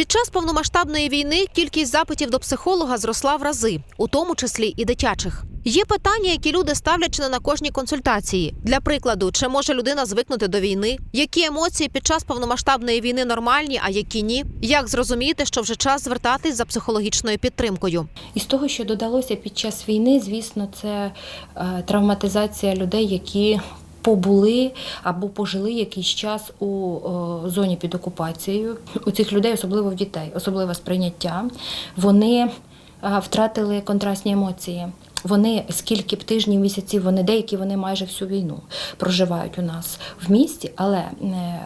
Під час повномасштабної війни кількість запитів до психолога зросла в рази, у тому числі і дитячих. Є питання, які люди ставлять чи не на кожній консультації. Для прикладу, чи може людина звикнути до війни? Які емоції під час повномасштабної війни нормальні, а які ні? Як зрозуміти, що вже час звертатись за психологічною підтримкою? Із того, що додалося під час війни, звісно, це е, травматизація людей, які побули або пожили якийсь час у зоні під окупацією. У цих людей, особливо в дітей, особливе сприйняття. Вони е, втратили контрастні емоції. Вони скільки б тижнів, місяців, вони деякі вони майже всю війну проживають у нас в місті, але е,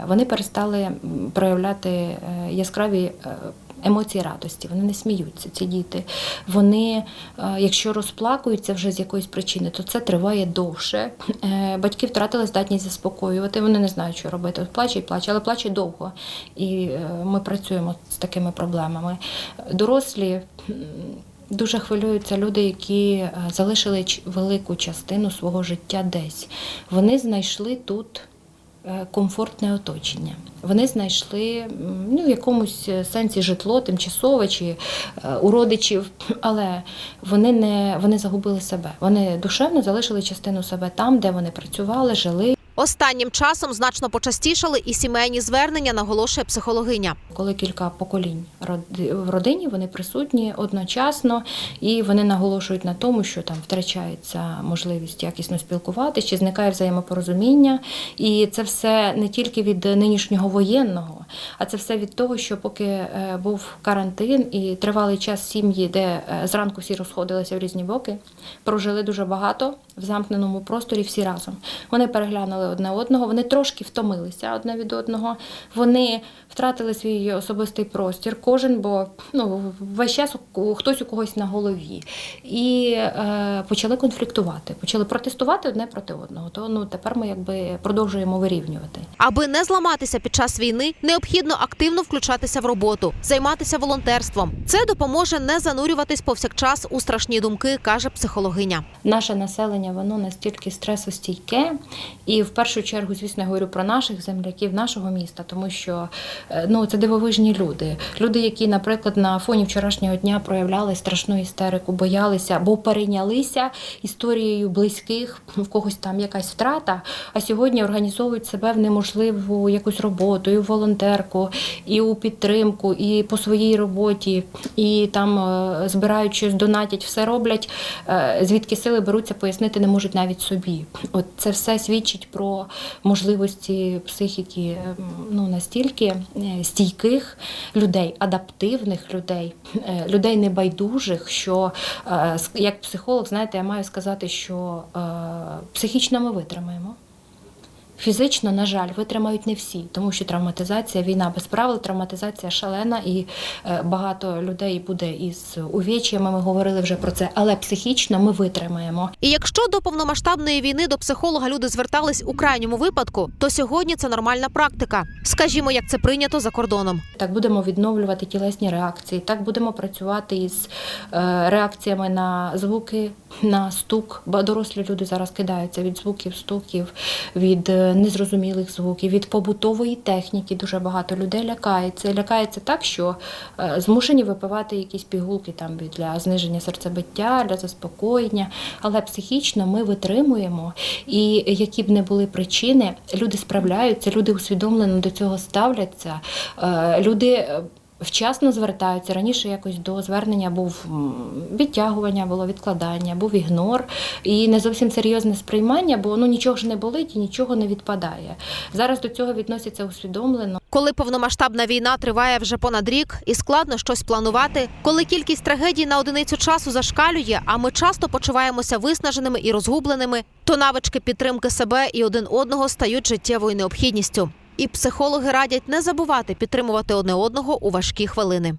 вони перестали проявляти е, яскраві е, емоції радості. Вони не сміються, ці діти. Вони, е, якщо розплакуються вже з якоїсь причини, то це триває довше. Е, Батьки втратили здатність заспокоювати. Вони не знають, що робити. Плаче і плаче, але плаче довго. І е, ми працюємо з такими проблемами. Дорослі. Дуже хвилюються люди, які залишили велику частину свого життя десь. Вони знайшли тут комфортне оточення. Вони знайшли ну, в якомусь е, сенсі житло тимчасове чи е, у родичів, але вони не вони загубили себе. Вони душевно залишили частину себе там, де вони працювали, жили. Останнім часом значно почастішали і сімейні звернення, наголошує психологиня. Коли кілька поколінь в родині вони присутні одночасно, і вони наголошують на тому, що там втрачається можливість якісно спілкуватися, чи зникає взаємопорозуміння. І це все не тільки від нинішнього воєнного, а це все від того, що поки е, був карантин і тривалий час сім'ї, де е, зранку всі розходилися в різні боки, прожили дуже багато в замкненому просторі всі разом. Вони переглянули одне одного, вони трошки втомилися одне від одного. Вони втратили свій особистий простір, кожен, бо ну, весь час хтось у когось на голові. І е, почали конфліктувати, почали протестувати одне проти одного. То ну тепер ми якби продовжуємо вирівнювати. Аби не зламатися під час війни, необхідно активно включатися в роботу, займатися волонтерством. Це допоможе не занурюватись повсякчас у страшні думки, каже психологиня. Наше населення воно настільки стресостійке, і в першу чергу, звісно, я говорю про наших земляків, нашого міста, тому що е, ну це дивовижні люди. Люди, які, наприклад, на фоні вчорашнього дня проявляли страшну істерику, боялися або перейнялися історією близьких, в когось там якась втрата. А сьогодні організовують себе в неможливу якусь роботу, і в волонтерку, і у підтримку, і по своїй роботі, і там е, збирають щось, донатять, все роблять. е, Звідки сили беруться, пояснити не можуть навіть собі. От це все свідчить про можливості психіки е, ну настільки е, стійких людей, адаптивних людей, е, людей небайдужих, що е, як психолог, знаєте, я маю сказати, що психічно ми витримаємо. Фізично, на жаль, витримають не всі, тому що травматизація, війна без правил, травматизація шалена, і е, багато людей буде із увечями. Ми говорили вже про це, але психічно ми витримаємо. І якщо до повномасштабної війни до психолога люди звертались у крайньому випадку, то сьогодні це нормальна практика. Скажімо, як це прийнято за кордоном. Так будемо відновлювати тілесні реакції, так будемо працювати із е, реакціями на звуки, на стук. Бо дорослі люди зараз кидаються від звуків, стуків, від е, незрозумілих звуків, від побутової техніки. Дуже багато людей лякається. Лякається так, що е, змушені випивати якісь пігулки там для зниження серцебиття, для заспокоєння. Але психічно ми витримуємо. І які б не були причини, люди справляються, люди усвідомлено до цього ставляться. Е, Люди вчасно звертаються. Раніше якось до звернення був відтягування, було відкладання, був ігнор і не зовсім серйозне сприймання, бо ну нічого ж не болить і нічого не відпадає. Зараз до цього відносяться усвідомлено. Коли повномасштабна війна триває вже понад рік і складно щось планувати, коли кількість трагедій на одиницю часу зашкалює, а ми часто почуваємося виснаженими і розгубленими, то навички підтримки себе і один одного стають життєвою необхідністю. І психологи радять не забувати підтримувати одне одного у важкі хвилини.